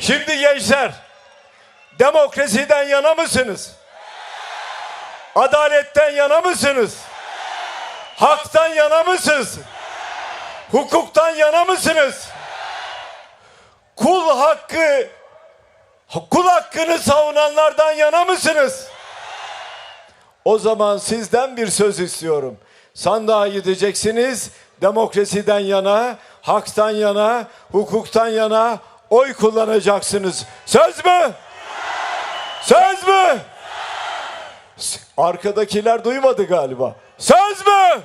Şimdi gençler, demokrasiden yana mısınız? Adaletten yana mısınız? Haktan yana mısınız? Hukuktan yana mısınız? Kul hakkı kul hakkını savunanlardan yana mısınız? O zaman sizden bir söz istiyorum. Sandığa gideceksiniz. Demokrasiden yana, haktan yana, hukuktan yana oy kullanacaksınız. Söz mü? Söz mü? Arkadakiler duymadı galiba. Söz mü?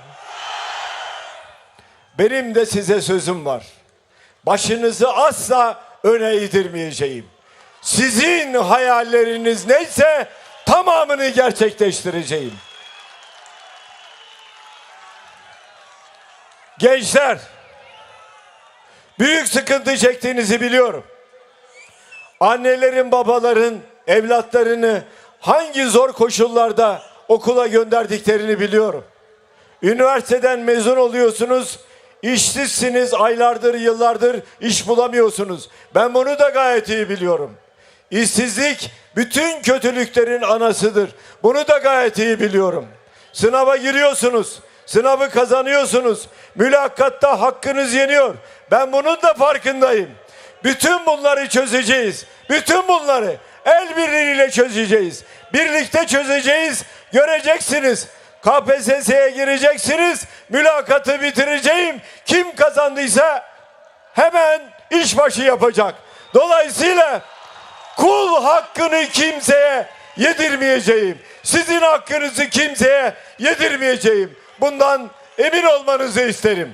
Benim de size sözüm var. Başınızı asla öne eğdirmeyeceğim. Sizin hayalleriniz neyse tamamını gerçekleştireceğim. Gençler, büyük sıkıntı çektiğinizi biliyorum. Annelerin, babaların evlatlarını hangi zor koşullarda okula gönderdiklerini biliyorum. Üniversiteden mezun oluyorsunuz, işsizsiniz, aylardır, yıllardır iş bulamıyorsunuz. Ben bunu da gayet iyi biliyorum. İşsizlik bütün kötülüklerin anasıdır. Bunu da gayet iyi biliyorum. Sınava giriyorsunuz, sınavı kazanıyorsunuz. Mülakatta hakkınız yeniyor. Ben bunun da farkındayım. Bütün bunları çözeceğiz. Bütün bunları el birliğiyle çözeceğiz. Birlikte çözeceğiz. Göreceksiniz. KPSS'ye gireceksiniz. Mülakatı bitireceğim. Kim kazandıysa hemen işbaşı yapacak. Dolayısıyla kul hakkını kimseye yedirmeyeceğim. Sizin hakkınızı kimseye yedirmeyeceğim. Bundan emin olmanızı isterim.